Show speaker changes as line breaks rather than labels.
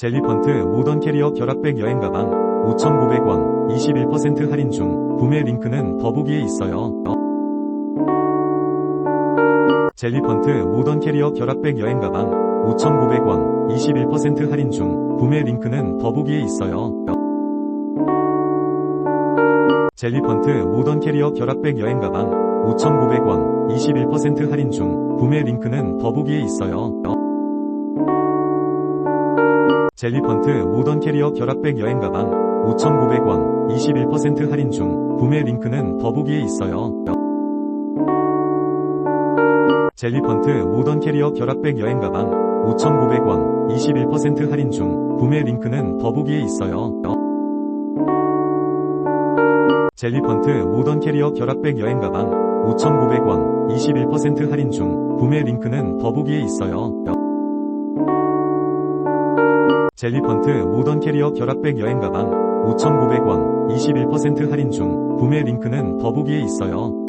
젤리펀트 모던 캐리어 결합백 여행 가방 5,900원 21% 할인 중 구매 링크는 더보기에 있어요. 젤리펀트 모던 캐리어 결합백 여행 가방 5,900원 21% 할인 중 구매 링크는 더보기에 있어요. 젤리펀트 모던 캐리어 결합백 여행 가방 5,900원 21% 할인 중 구매 링크는 더보기에 있어요. 젤리펀트 모던 캐리어 결합백 여행 가방 5,900원 21% 할인 중 구매 링크는 더보기에 있어요. 젤리펀트 모던 캐리어 결합백 여행 가방 5,900원 21% 할인 중 구매 링크는 더보기에 있어요. 젤리펀트 모던 캐리어 결합백 여행 가방 5,900원 21% 할인 중 구매 링크는 더보기에 있어요. 젤리펀트 모던 캐리어 결합백 여행 가방 5,900원 21% 할인 중 구매 링크는 더보기에 있어요.